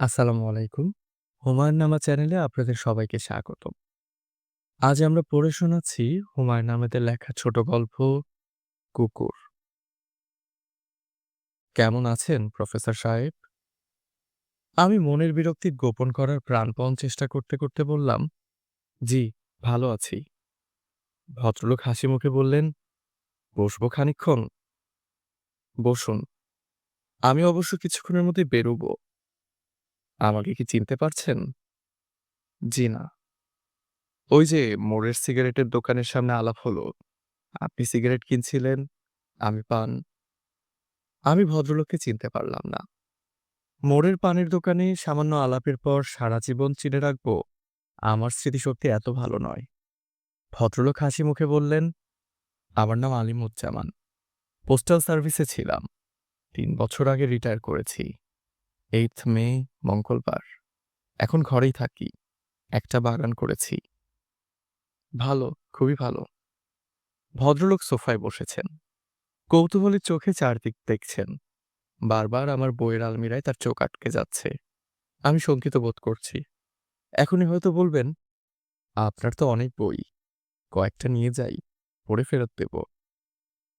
আসসালামু আলাইকুম। হুমায়ুন নামা চ্যানেলে আপনাদের সবাইকে স্বাগতম। আজ আমরা পড়ে শোনাচ্ছি হুমায়ুন আহমেদের লেখা ছোট গল্প 'কুকুর'। কেমন আছেন প্রফেসর সাহেব? আমি মনের বিরক্তি গোপন করার প্রাণপণ চেষ্টা করতে করতে বললাম, জি, ভালো আছি। ভদ্রলোক হাসি মুখে বললেন, বসবো খানিকক্ষণ? বসুন। আমি অবশ্য কিছুক্ষণের মধ্যেই বেরুবো। আমাকে কি চিনতে পারছেন? জি না। ওই যে মোড়ের সিগারেটের দোকানের সামনে আলাপ হলো। আপনি সিগারেট কিনছিলেন, আমি পান। আমি ভদ্রলোককে চিনতে পারলাম না। মোড়ের পানের দোকানে সামান্য আলাপের পর সারা জীবন চিনে রাখব, আমার স্মৃতিশক্তি এত ভালো নয়। ভদ্রলোক হাসি মুখে বললেন, আমার নাম আলিমুজ্জামান। পোস্টাল সার্ভিসে ছিলাম। তিন বছর আগে রিটায়ার করেছি। এইথ মে মঙ্গলবার। এখন ঘরেই থাকি। একটা বাগান করেছি। ভালো, খুবই ভালো। ভদ্রলোক সোফায় বসেছেন। কৌতূহলী চোখে চারদিক দেখছেন। বারবার আমার বইয়ের আলমিরায় তার চোখ আটকে যাচ্ছে। আমি শঙ্কিত বোধ করছি। এখনই হয়তো বলবেন, আপনার তো অনেক বই। কয়েকটা নিয়ে যাই, পড়ে ফেরত দেব।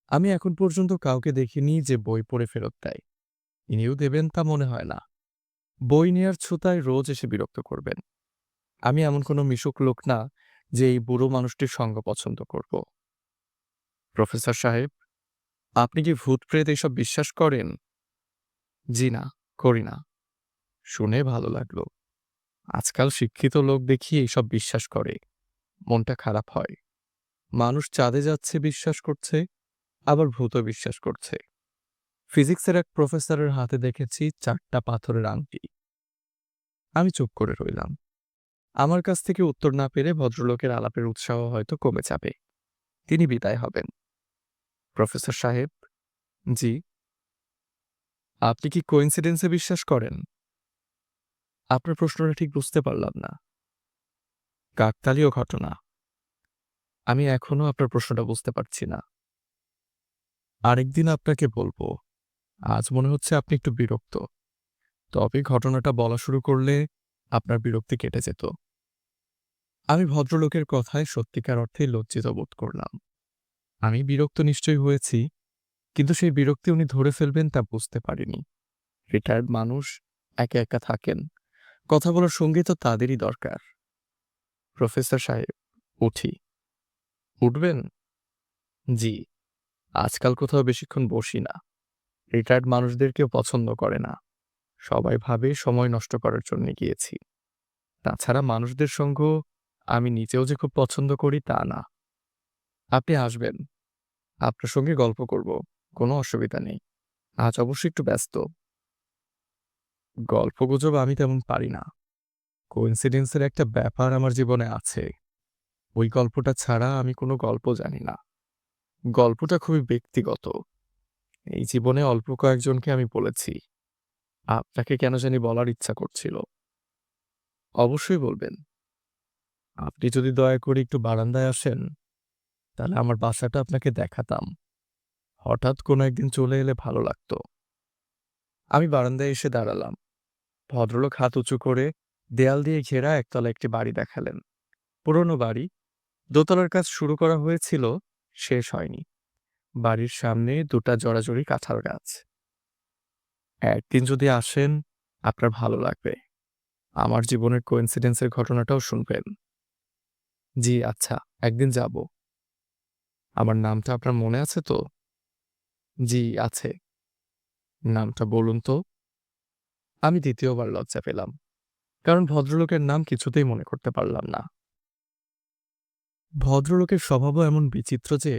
আমি এখন পর্যন্ত কাউকে দেখিনি যে বই পড়ে ফেরত দেয়। ইনিও দেবেন তা মনে হয় না। বই নেয়ার ছুতায় রোজ এসে বিরক্ত করবেন। আমি এমন কোনো মিশুক লোক না যে এই বুড়ো মানুষটির সঙ্গ পছন্দ করব। প্রফেসর সাহেব, আপনি কি ভূত প্রেত এসব বিশ্বাস করেন? জি না, করি না। শুনে ভালো লাগল। আজকাল শিক্ষিত লোক দেখি এইসব বিশ্বাস করে। মনটা খারাপ হয়। মানুষ চাঁদে যাচ্ছে বিশ্বাস করছে, আবার ভূত বিশ্বাস করছে। ফিজিক্সের এক প্রফেসরের হাতে দেখেছি চারটা পাথরের আংটি। আমি চুপ করে রইলাম। আমার কাছ থেকে উত্তর না পেরে ভদ্রলোকের আলাপের উৎসাহ হয়তো কমে যাবে। তিনি বিদায় হবেন। প্রফেসর সাহেব, জি। আপনি কি কোইন্সিডেন্সে বিশ্বাস করেন? আপনার প্রশ্নটা ঠিক বুঝতে পারলাম না। কাকতালীয় ঘটনা। আমি এখনও আপনার প্রশ্নটা বুঝতে পারছি না। আরেকদিন আপনাকে বলব। আজ মনে হচ্ছে আপনি একটু বিরক্ত। তবে ঘটনাটা বলা শুরু করলে আপনার বিরক্তি কেটে যেত। আমি ভদ্রলোকের কথায় সত্যিকার অর্থে লজ্জিত বোধ করলাম। আমি বিরক্ত নিশ্চয়ই হয়েছি, কিন্তু সেই বিরক্তি উনি ধরে ফেলবেন তা বুঝতে পারিনি। রিটায়ার্ড মানুষ একা একা থাকেন। কথা বলার সঙ্গী তো তাদেরই দরকার। প্রফেসর সাহেব, উঠি। উঠবেন? জি। আজকাল কোথাও বেশিক্ষণ বসি না। রিটায়ার্ড মানুষদের কেউ পছন্দ করে না। সবাই ভাবে সময় নষ্ট করার জন্য গিয়েছি। তাছাড়া মানুষদের সঙ্গ আমি নিজেও যে খুব পছন্দ করি তা না। আপনি আসবেন। আপনার সঙ্গে গল্প করব। কোনো অসুবিধা নেই। আজ অবশ্য একটু ব্যস্ত। গল্পগুজব আমি তেমন পারি না। কোইন্সিডেন্সের একটা ব্যাপার আমার জীবনে আছে। ওই গল্পটা ছাড়া আমি কোনো গল্প জানি না। গল্পটা খুবই ব্যক্তিগত। এই জীবনে অল্প কয়েকজনকে আমি বলেছি। আপনাকে কেন জানি বলার ইচ্ছা করছিল। অবশ্যই বলবেন। আপনি যদি দয়া করে একটু বারান্দায় আসেন, তাহলে আমার বাসাটা আপনাকে দেখাতাম। হঠাৎ কোনো একদিন চলে এলে ভালো লাগতো। আমি বারান্দায় এসে দাঁড়ালাম। ভদ্রলোক হাত উঁচু করে দেয়াল দিয়ে ঘেরা একতলা একটি বাড়ি দেখালেন। পুরনো বাড়ি। দোতলার কাজ শুরু করা হয়েছিল, শেষ হয়নি। বাড়ির সামনে দুটা জড়াজড়ি কাঁঠাল গাছ। একদিন যদি আসেন, আপনার ভালো লাগবে। আমার জীবনের কোইন্সিডেন্সের ঘটনাটাও শুনবেন। জি, আচ্ছা, একদিন যাব। আমার নামটা আপনার মনে আছে তো? জি, আছে। নামটা বলুন তো? আমি দ্বিতীয়বার লজ্জা পেলাম। কারণ ভদ্রলোকের নাম কিছুতেই মনে করতে পারলাম না। ভদ্রলোকের স্বভাবও এমন বিচিত্র যে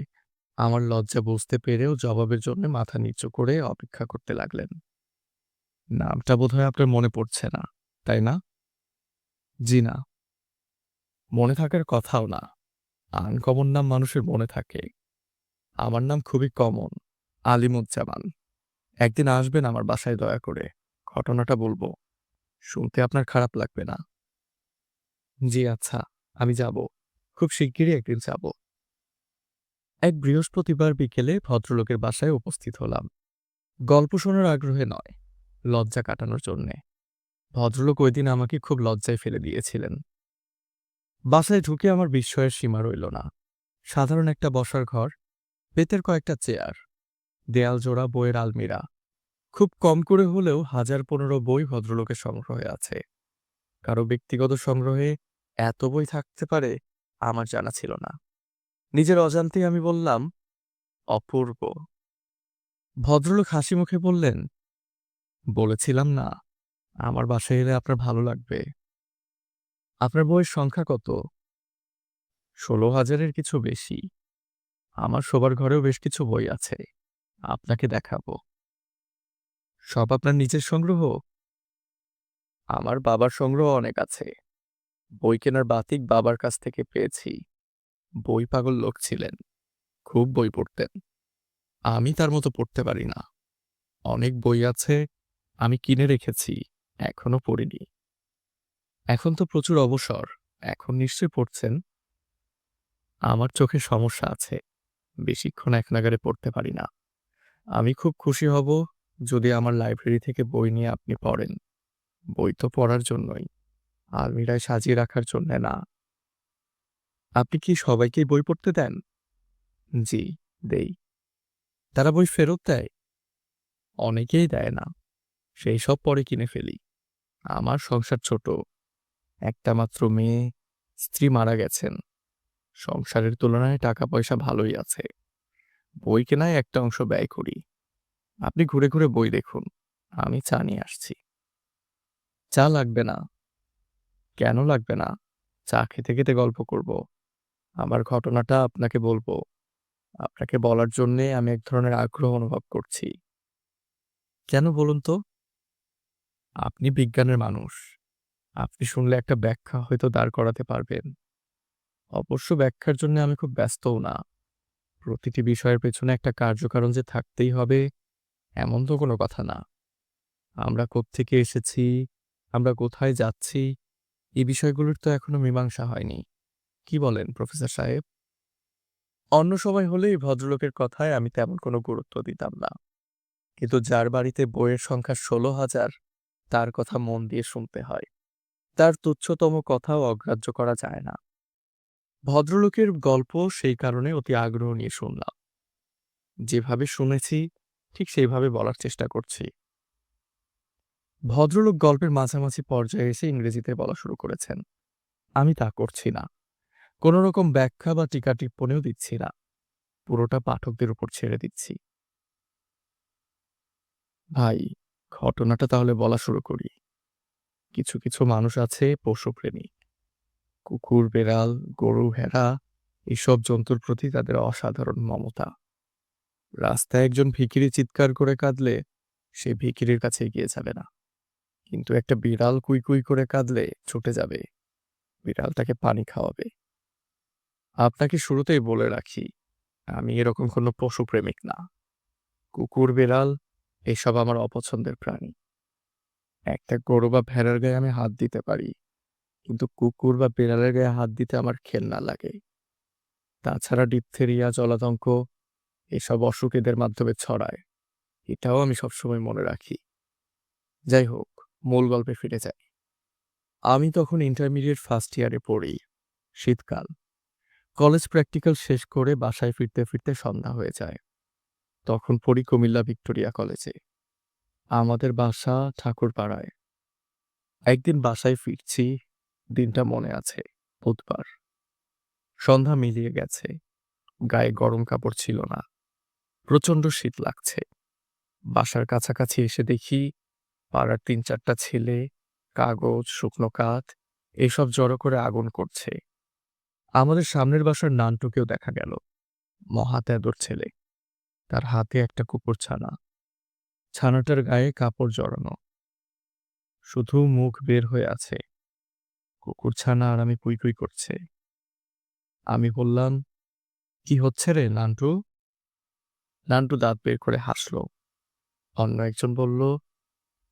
আমার লজ্জা বুঝতে পেরেও জবাবের জন্য মাথা নিচু করে অপেক্ষা করতে লাগলেন। নামটা বোধহয় আপনার মনে পড়ছে না, তাই না? জি না। মনে থাকার কথাও না। আনকমন নাম মানুষের মনে থাকে। আমার নাম খুবই কমন, আলিমুজ্জামান। একদিন আসবেন আমার বাসায় দয়া করে। ঘটনাটা বলব। শুনতে আপনার খারাপ লাগবে না। জি আচ্ছা, আমি যাব। খুব শিগগিরই একদিন যাব। এক বৃহস্পতিবার বিকেলে ভদ্রলোকের বাসায় উপস্থিত হলাম। গল্প শোনার আগ্রহে নয়, লজ্জা কাটানোর জন্যে। ভদ্রলোক ওই দিন আমাকে খুব লজ্জায় ফেলে দিয়েছিলেন। বাসায় ঢুকে আমার বিস্ময়ের সীমা রইল না। সাধারণ একটা বসার ঘর বেতের কয়েকটা চেয়ার দেয়াল জোড়া বইয়ের আলমিরা। খুব কম করে হলেও হাজার পনেরো বই ভদ্রলোকের সংগ্রহে আছে। কারও ব্যক্তিগত সংগ্রহে এত বই থাকতে পারে আমার জানা ছিল না। নিজের অজান্তেই আমি বললাম, অপূর্ব। ভদ্রলোক হাসি মুখে বললেন, বলেছিলাম না, আমার বাসায় এলে আপনার ভালো লাগবে। আপনার বইয়ের সংখ্যা কত? ষোলো হাজারের কিছু বেশি। আমার শোবার ঘরেও বেশ কিছু বই আছে, আপনাকে দেখাবো। সব আপনার নিজের সংগ্রহ? আমার বাবার সংগ্রহ অনেক আছে। বই কেনার বাতিক বাবার কাছ থেকে পেয়েছি। বই পাগল লোক ছিলেন। খুব বই পড়তেন। আমি তার মতো পড়তে পারি না। অনেক বই আছে, আমি কিনে রেখেছি, এখনও পড়িনি। এখন তো প্রচুর অবসর, এখন নিশ্চয়ই পড়ছেন? আমার চোখে সমস্যা আছে, বেশিক্ষণ এক নাগারে পড়তে পারি না। আমি খুব খুশি হব যদি আমার লাইব্রেরি থেকে বই নিয়ে আপনি পড়েন। বই তো পড়ার জন্যই। আলমিরায় সাজিয়ে রাখার জন্যে না। আপনি কি সবাইকেই বই পড়তে দেন? জি, দেই। তারা বই ফেরত দেয়? অনেকেই দেয় না। সেই সব পরে কিনে ফেলি। আমার সংসার ছোট। একটা মাত্র মেয়ে, স্ত্রী মারা গেছেন। সংসারের তুলনায় টাকা পয়সা ভালোই আছে। বই কেনায় একটা অংশ ব্যয় করি। আপনি ঘুরে ঘুরে বই দেখুন। আমি চা নিয়ে আসছি। চা লাগবে না। কেন লাগবে না? চা খেতে খেতে গল্প করব। আমার ঘটনাটা আপনাকে বলব। আপনাকে বলার জন্যে আমি এক ধরনের আগ্রহ অনুভব করছি। কেন বলুন তো? আপনি বিজ্ঞানের মানুষ। আপনি শুনলে একটা ব্যাখ্যা হয়তো দাঁড় করাতে পারবেন। অবশ্য ব্যাখ্যার জন্য আমি খুব ব্যস্তও না। প্রতিটি বিষয়ের পেছনে একটা কার্যকারণ যে থাকতেই হবে, এমন তো কোনো কথা না। আমরা কোত্থেকে এসেছি? আমরা কোথায় যাচ্ছি? এই বিষয়গুলোর তো এখনও মীমাংসা হয়নি। কি বলেন প্রফেসর সাহেব? অন্য সময় হলেই ভদ্রলোকের কথায় আমি তেমন কোনো গুরুত্ব দিতাম না। কিন্তু যার বাড়িতে বইয়ের সংখ্যা ষোলো হাজার, তার কথা মন দিয়ে শুনতে হয়। তার তুচ্ছতম কথাও অগ্রাহ্য করা যায় না। ভদ্রলোকের গল্প সেই কারণে অতি আগ্রহ নিয়ে শুনলাম। যেভাবে শুনেছি, ঠিক সেইভাবে বলার চেষ্টা করছি। ভদ্রলোক গল্পের মাঝামাঝি পর্যায়ে এসে ইংরেজিতে বলা শুরু করেছেন। আমি তা করছি না। কোনো রকম ব্যাখ্যা বা টিকা টিপ্পণীও দিচ্ছি না। পুরোটা পাঠকদের উপর ছেড়ে দিচ্ছি। ভাই, ঘটনাটা তাহলে বলা শুরু করি। কিছু কিছু মানুষ আছে পশুপ্রেমী। কুকুর, বেড়াল, গরু, ভেড়া, এসব জন্তুর প্রতি তাদের অসাধারণ মমতা। রাস্তায় একজন ভিকিরি চিৎকার করে কাঁদলে সে ভিকিরির কাছে এগিয়ে যাবে না। কিন্তু একটা বিড়াল কুই কুই করে কাঁদলে ছুটে যাবে। বিড়াল তাকে পানি খাওয়াবে। আপনাকে শুরুতেই বলে রাখি, আমি এরকম কোনো পশুপ্রেমিক না। কুকুর, বিড়াল, এসব আমার অপছন্দের প্রাণী। একটা গরু বা ভেড়ার গায়ে আমি হাত দিতে পারি, কিন্তু কুকুর বা বিড়ালের গায়ে হাত দিতে আমার ঘেন্না লাগে। তাছাড়া ডিপথেরিয়া, জলাতঙ্ক, এসব অসুখ এদের মাধ্যমে ছড়ায়, এটাও আমি সবসময় মনে রাখি। যাই হোক, মূল গল্পে ফিরে যাই। আমি তখন ইন্টারমিডিয়েট ফার্স্ট ইয়ারে পড়ি, শীতকাল। কলেজ প্র্যাকটিক্যাল শেষ করে বাসায় ফিরতে ফিরতে সন্ধ্যা হয়ে যায়। তখন পড়ি কুমিল্লা ভিক্টোরিয়া কলেজে। আমাদের বাসা ঠাকুরপাড়ায়। একদিন বাসায় ফিরছি, দিনটা মনে আছে, বুধবার। সন্ধ্যা মিলিয়ে গেছে। গায়ে গরম কাপড় ছিল না। প্রচণ্ড শীত লাগছে। বাসার কাছাকাছি এসে দেখি পাড়ার তিন চারটা ছেলে, কাগজ, শুকনো কাঠ, এসব জড়ো করে আগুন করছে। আমাদের সামনের বাসার নানটুকেও দেখা গেল। মহাত্যাদর ছেলে। তার হাতে একটা কুকুর ছানা। ছানাটার গায়ে কাপড় জড়ানো। শুধু মুখ বের হয়ে আছে। কুকুর ছানা আর আমি কুই কুই করছে। আমি বললাম, কি হচ্ছে রে, নান্টু? নান্টু দাঁত বের করে হাসল। অন্য একজন বলল,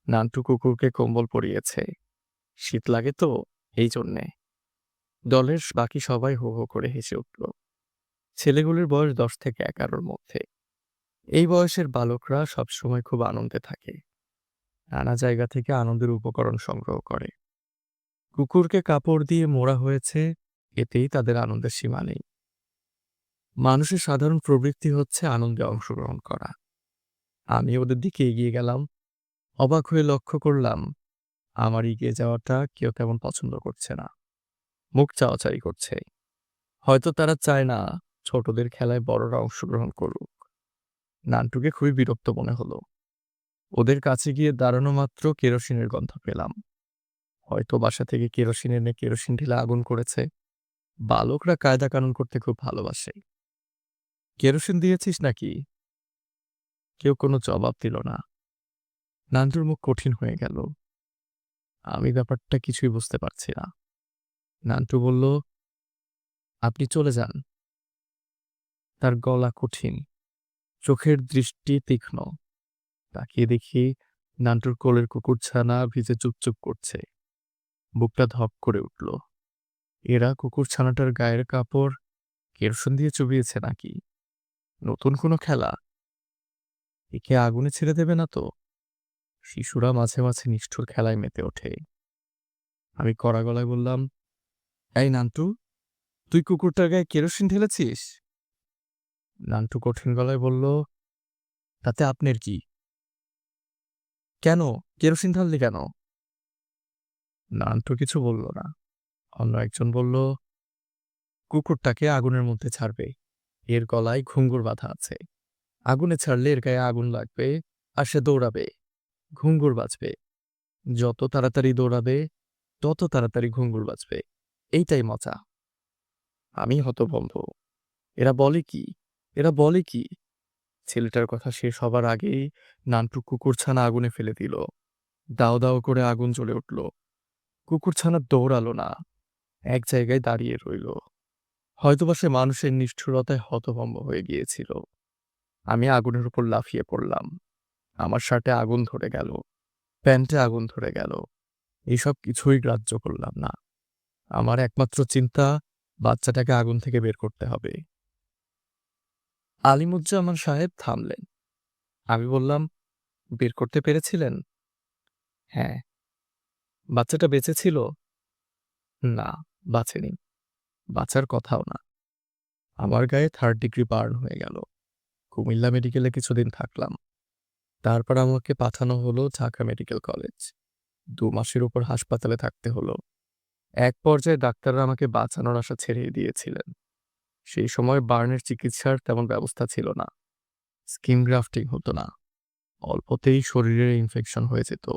নান্টু কুকুরকে কম্বল পরিয়েছে। শীত লাগে তো, এই জন্যে। দলের বাকি সবাই হো হো করে হেসে উঠল। ছেলেগুলির বয়স দশ থেকে এগারোর মধ্যে। এই বয়সের বালকরা সবসময় খুব আনন্দে থাকে। নানা জায়গা থেকে আনন্দের উপকরণ সংগ্রহ করে। কুকুরকে কাপড় দিয়ে মোড়া হয়েছে, এতেই তাদের আনন্দের সীমা নেই। মানুষের সাধারণ প্রবৃত্তি হচ্ছে আনন্দে অংশগ্রহণ করা। আমি ওদের দিকে এগিয়ে গেলাম। অবাক হয়ে লক্ষ্য করলাম, আমার এগিয়ে যাওয়াটা কেউ তেমন পছন্দ করছে না। মুখ চাওয়াচাই করছে। হয়তো তারা চায় না ছোটদের খেলায় বড়রা অংশগ্রহণ করুক। নানটুকে খুবই বিরক্ত মনে হলো। ওদের কাছে গিয়ে দাঁড়ানো মাত্র কেরোসিনের গন্ধ পেলাম। হয়তো বাসা থেকে কেরোসিন এনে কেরোসিন ঢেলে আগুন করেছে। বালকরা কায়দা কানুন করতে খুব ভালোবাসে। কেরোসিন দিয়েছিস নাকি? কেউ কোনো জবাব দিল না। নান্টুর মুখ কঠিন হয়ে গেল। আমি ব্যাপারটা কিছুই বুঝতে পারছি না। নান্টু বলল, আপনি চলে যান। তার গলা কঠিন, চোখের দৃষ্টি তীক্ষ্ণ। তাকিয়ে দেখি নান্টুর কোলের কুকুরছানা ভিজে চুপচুপ করছে। বুকটা ধপ করে উঠল। এরা কুকুরছানাটার গায়ের কাপড় কেরোসিন দিয়ে চুবিয়েছে নাকি? নতুন কোনো খেলা? একে আগুনে ছেড়ে দেবে না তো? শিশুরা মাঝে মাঝে নিষ্ঠুর খেলায় মেতে ওঠে। আমি কড়া গলায় বললাম এই নান্টু, তুই কুকুরটার গায়ে কেরোসিন ঢেলেছিস? নান্টু কঠিন গলায় বলল, তাতে আপনার কি? কেন? কেরোসিন ঢাললি কেন? নান্টু কিছু বলল না। অন্য একজন বলল, কুকুরটাকে আগুনের মধ্যে ছাড়বে। এর গলায় ঘুঙ্গুর বাঁধা আছে। আগুনে ছাড়লে এর গায়ে আগুন লাগবে আর সে দৌড়াবে। ঘুঙ্গুর বাঁচবে যত তাড়াতাড়ি দৌড়াবে, তত তাড়াতাড়ি ঘুঙ্গুর বাজবে। এইটাই মজা। আমি হতভম্ব। এরা বলে কি? এরা বলে কি? ছেলেটার কথা শেষ হবার আগেই নানটু কুকুরছানা আগুনে ফেলে দিল। দাও দাও করে আগুন জ্বলে উঠল। কুকুরছানা দৌড়ালো না। এক জায়গায় দাঁড়িয়ে রইল। হয়তোবা সে মানুষের নিষ্ঠুরতায় হতভম্ব হয়ে গিয়েছিল। আমি আগুনের উপর লাফিয়ে পড়লাম। আমার শার্টে আগুন ধরে গেল। প্যান্টে আগুন ধরে গেল। এইসব কিছুই গ্রাহ্য করলাম না। আমার একমাত্র চিন্তা, বাচ্চাটাকে আগুন থেকে বের করতে হবে। আলিমুজ্জামান সাহেব থামলেন। আমি বললাম, বের করতে পেরেছিলেন? হ্যাঁ। বাচ্চাটা বেঁচে ছিল না, বাঁচেনি। বাঁচার কথাও না। আমার গায়ে থার্ড ডিগ্রি বার্ন হয়ে গেল। কুমিল্লা মেডিকেলে কিছুদিন থাকলাম। তারপর আমাকে পাঠানো হলো ঢাকা মেডিকেল কলেজ। দু মাসের উপর হাসপাতালে থাকতে হলো। এক পর্যায়ে ডাক্তাররা আমাকে বাঁচানোর আশা ছেড়ে দিয়েছিলেন। সেই সময় বার্নের চিকিৎসার তেমন ব্যবস্থা ছিল না। স্কিন গ্রাফটিং হতো না। অল্পতেই শরীরের ইনফেকশন হয়ে যেত।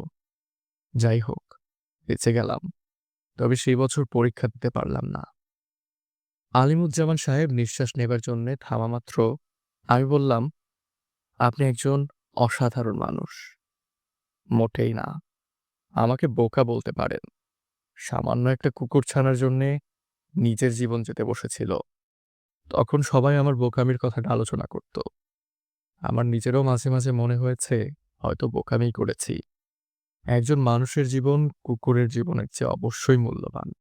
যাই হোক, বেঁচে গেলাম। তবে সেই বছর পরীক্ষা দিতে পারলাম না। আলিমুজ্জামান সাহেব নিঃশ্বাস নেবার জন্য থামামাত্র আমি বললাম, আপনি একজন অসাধারণ মানুষ। মোটেই না। আমাকে বোকা বলতে পারেন। সামান্য একটা কুকুর ছানার জন্যে নিজের জীবন যেতে বসেছিল। তখন সবাই আমার বোকামির কথাটা আলোচনা করত। আমার নিজেরও মাঝে মাঝে মনে হয়েছে, হয়তো বোকামি করেছি। একজন মানুষের জীবন কুকুরের জীবনের চেয়ে অবশ্যই মূল্যবান।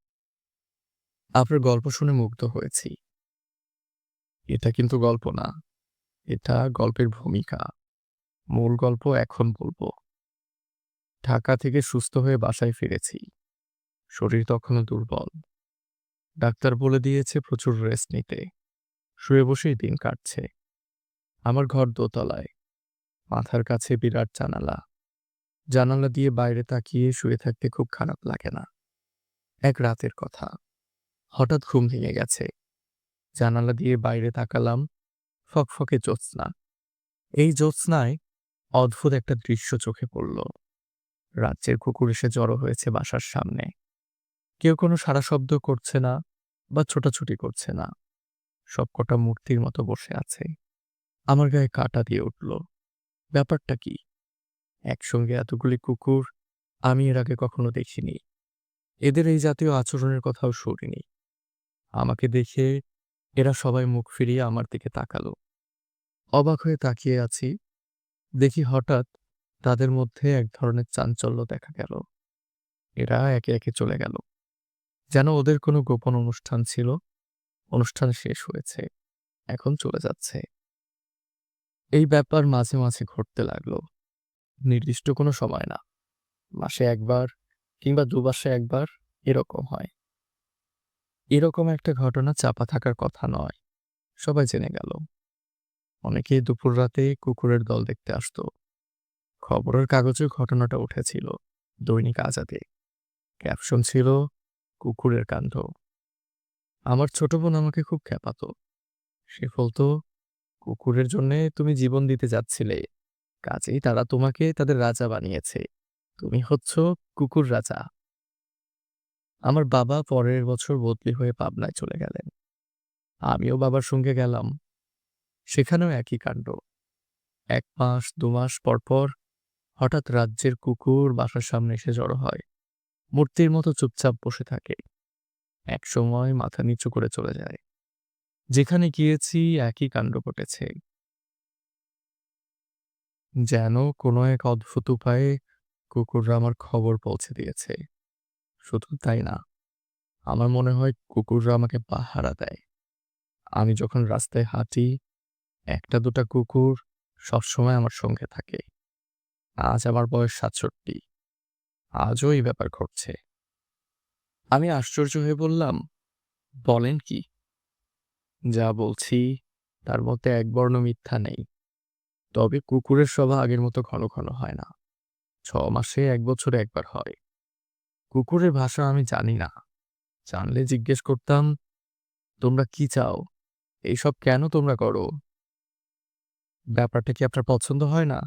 আপনার গল্প শুনে মুগ্ধ হয়েছি। এটা কিন্তু গল্প না। এটা গল্পের ভূমিকা। মূল গল্প এখন বলব। ঢাকা থেকে সুস্থ হয়ে বাসায় ফিরেছি। শরীর তখনও দুর্বল। ডাক্তার বলে দিয়েছে প্রচুর রেস্ট নিতে। শুয়ে বসেই দিন কাটছে। আমার ঘর দোতলায়। মাথার কাছে বিরাট জানালা। জানালা দিয়ে বাইরে তাকিয়ে শুয়ে থাকতে খুব খারাপ লাগে না। এক রাতের কথা। হঠাৎ ঘুম ভেঙে গেছে। জানালা দিয়ে বাইরে তাকালাম। ফকফকে জ্যোৎস্না। এই জ্যোৎস্নায় অদ্ভুত একটা দৃশ্য চোখে পড়ল। রাজ্যের কুকুর এসে জড়ো হয়েছে বাসার সামনে। কেউ কোনো সারা শব্দ করছে না বা ছোটাছুটি করছে না। সবকটা মূর্তির মতো বসে আছে। আমার গায়ে কাটা দিয়ে উঠল। ব্যাপারটা কি? একসঙ্গে এতগুলি কুকুর আমি এর আগে কখনো দেখিনি। এদের এই জাতীয় আচরণের কথাও শুনিনি। আমাকে দেখে এরা সবাই মুখ ফিরিয়ে আমার দিকে তাকালো। অবাক হয়ে তাকিয়ে আছি। দেখি হঠাৎ তাদের মধ্যে এক ধরনের চাঞ্চল্য দেখা গেল। এরা একে একে চলে গেল। যেন ওদের কোনো গোপন অনুষ্ঠান ছিল অনুষ্ঠান শেষ হয়েছে এখন চলে যাচ্ছে এই ব্যাপার মাঝে মাঝে ঘটতে লাগল নির্দিষ্ট কোনো সময় না মাসে একবার কিংবা ২ মাসে ১ বার এরকম হয়। এরকম একটা ঘটনা চাপা থাকার কথা নয়। সবাই জেনে গেল। অনেকেই দুপুর রাতে কুকুরের দল দেখতে আসতো। খবরের কাগজে ঘটনাটা উঠেছিল। দৈনিক আজাদে। ক্যাপশন ছিল কুকুরের কাণ্ড। আমার ছোট বোন আমাকে খুব খেপাতো। সে বলতো, কুকুরের জন্যে তুমি জীবন দিতে যাচ্ছিলে। কাজেই তারা তোমাকে তাদের রাজা বানিয়েছে। তুমি হচ্ছ কুকুর রাজা। আমার বাবা পরের বছর বদলি হয়ে পাবনায় চলে গেলেন। আমিও বাবার সঙ্গে গেলাম। সেখানেও একই কাণ্ড। এক মাস দু মাস পর, পর হঠাৎ রাজ্যের কুকুর বাসার সামনে এসে জড়ো হয়। মূর্তির মতো চুপচাপ বসে থাকে। একসময় মাথা নিচু করে চলে যায়। যেখানে গিয়েছি একই কাণ্ড ঘটেছে। যেন কোনো এক অদ্ভুত উপায়ে কুকুররা আমার খবর পৌঁছে দিয়েছে। শুধু তাই না, আমার মনে হয় কুকুররা আমাকে পাহারা দেয়। আমি যখন রাস্তায় হাঁটি, একটা দুটা কুকুর সবসময় আমার সঙ্গে থাকে। আজ আমার বয়স ৬৭। আজও এই ব্যাপার ঘটছে। আমি আশ্চর্য হয়ে বললাম, বলেন কি? যা বলছি তার মধ্যে এক বর্ণ মিথ্যা নেই। তবে কুকুরের সভা আগের মতো ঘন ঘন হয় না। ছ মাসে এক বছরে একবার হয়। কুকুরের ভাষা আমি জানি না। জানলে জিজ্ঞেস করতাম, তোমরা কি চাও? এইসব কেন তোমরা করো? ব্যাপারটা কি আপনার পছন্দ হয় না?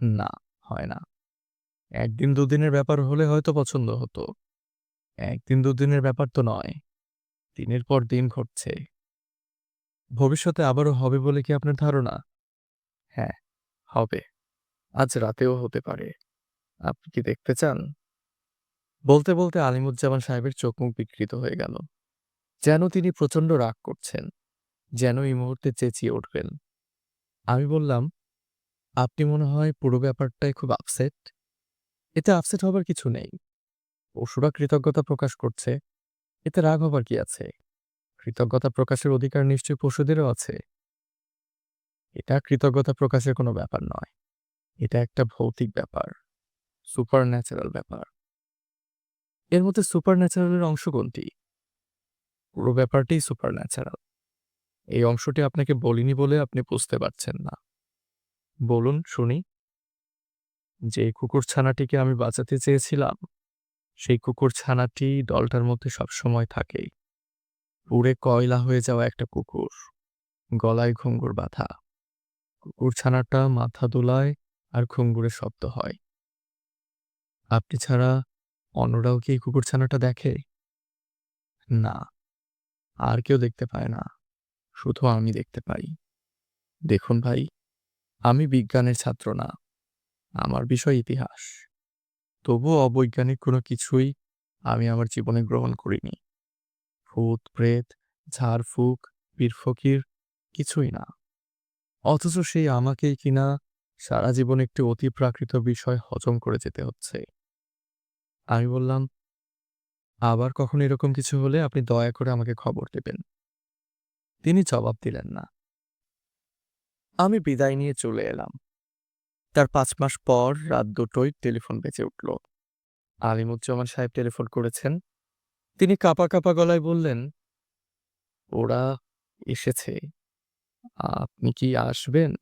না, হয় না। একদিন দুদিনের ব্যাপার হলে হয়তো পছন্দ হতো। একদিন দুদিনের ব্যাপার তো নয়। দিনের পর দিন ঘটছে। ভবিষ্যতে আবারও হবে বলে কি আপনার ধারণা? হ্যাঁ, হবে। আজ রাতেও হতে পারে। আপনি কি দেখতে চান? বলতে, বলতে আলিমুজ্জামান সাহেবের চোখ মুখ বিকৃত হয়ে গেল। যেন তিনি প্রচণ্ড রাগ করছেন। যেন এই মুহূর্তে চেঁচিয়ে উঠবেন। আমি বললাম, আপনি মনে হয় পুরো ব্যাপারটায় খুব আপসেট? এতে আপসেট হবার কিছু নেই। পশুরা কৃতজ্ঞতা প্রকাশ করছে। এতে রাগ হবার কি আছে? কৃতজ্ঞতা প্রকাশের অধিকার নিশ্চয়ই পশুদেরও আছে। এটা কৃতজ্ঞতা প্রকাশের কোনো ব্যাপার নয়। এটা একটা ভৌতিক ব্যাপার। সুপার ন্যাচারাল ব্যাপার। এর মধ্যে সুপার ন্যাচারালের অংশ কোনটি? পুরো ব্যাপারটাই সুপার ন্যাচারাল। এই অংশটি আপনাকে বলিনি বলে আপনি বুঝতে পারছেন না। বলুন, শুনি। যে কুকুর ছানাটিকে আমি বাঁচাতে চেয়েছিলাম, সেই কুকুর ছানাটি দলটার মধ্যে সবসময় থাকে। পুড়ে কয়লা হয়ে যাওয়া একটা কুকুর। গলায় ঘুঙুর বাঁধা। কুকুর ছানাটা মাথা দোলায় আর ঘুঙুরে শব্দ হয়। আপনি ছাড়া অন্যরাও কি এই কুকুর ছানাটা দেখে? না। আর কেউ দেখতে পায় না। শুধু আমি দেখতে পাই। দেখুন ভাই, আমি বিজ্ঞানের ছাত্র না। আমার বিষয় ইতিহাস। তবুও অবৈজ্ঞানিক কোনো কিছুই আমি আমার জীবনে গ্রহণ করিনি। ভূত, প্রেত, ঝাড়ফুঁক, পীর-ফকির কিছুই না। অথচ সেই আমাকেই কিনা সারা জীবন একটি অতি প্রাকৃত বিষয় হজম করে যেতে হচ্ছে। আমি বললাম, আবার কখনো এরকম কিছু হলে আপনি দয়া করে আমাকে খবর দেবেন। তিনি জবাব দিলেন না। আমি বিদায় নিয়ে চলে এলাম। তার পাঁচ মাস পর রাত দুটোই টেলিফোন বেজে উঠল। আলিমুজ্জামান সাহেব টেলিফোন করেছেন। তিনি কাঁপা, কাঁপা গলায় বললেন, ওরা এসেছে। আপনি কি আসবেন?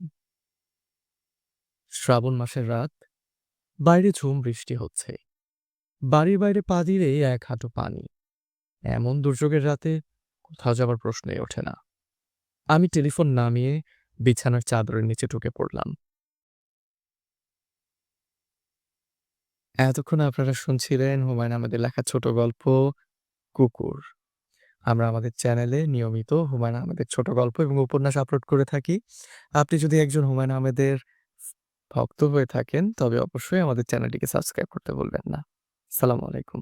শ্রাবণ মাসের রাত। বাইরে ঝুম বৃষ্টি হচ্ছে। বাড়ির বাইরে পা দিলেই এক হাঁটু পানি। এমন দুর্যোগের রাতে কোথাও যাবার প্রশ্নই ওঠে না। আমি টেলিফোন নামিয়ে বিছানার চাদরের নিচে ঢুকে পড়লাম। এতক্ষণ আপনারা শুনছিলেন হুমায়ুন আহমেদের লেখা ছোট গল্প, 'কুকুর'। আমরা আমাদের চ্যানেলে নিয়মিত হুমায়ুন আহমেদের ছোট গল্প এবং উপন্যাস আপলোড করে থাকি। আপনি যদি একজন হুমায়ুন আহমেদের ভক্ত হয়ে থাকেন, তবে অবশ্যই আমাদের চ্যানেলটিকে সাবস্ক্রাইব করতে বলবেন না। সালামু আলাইকুম।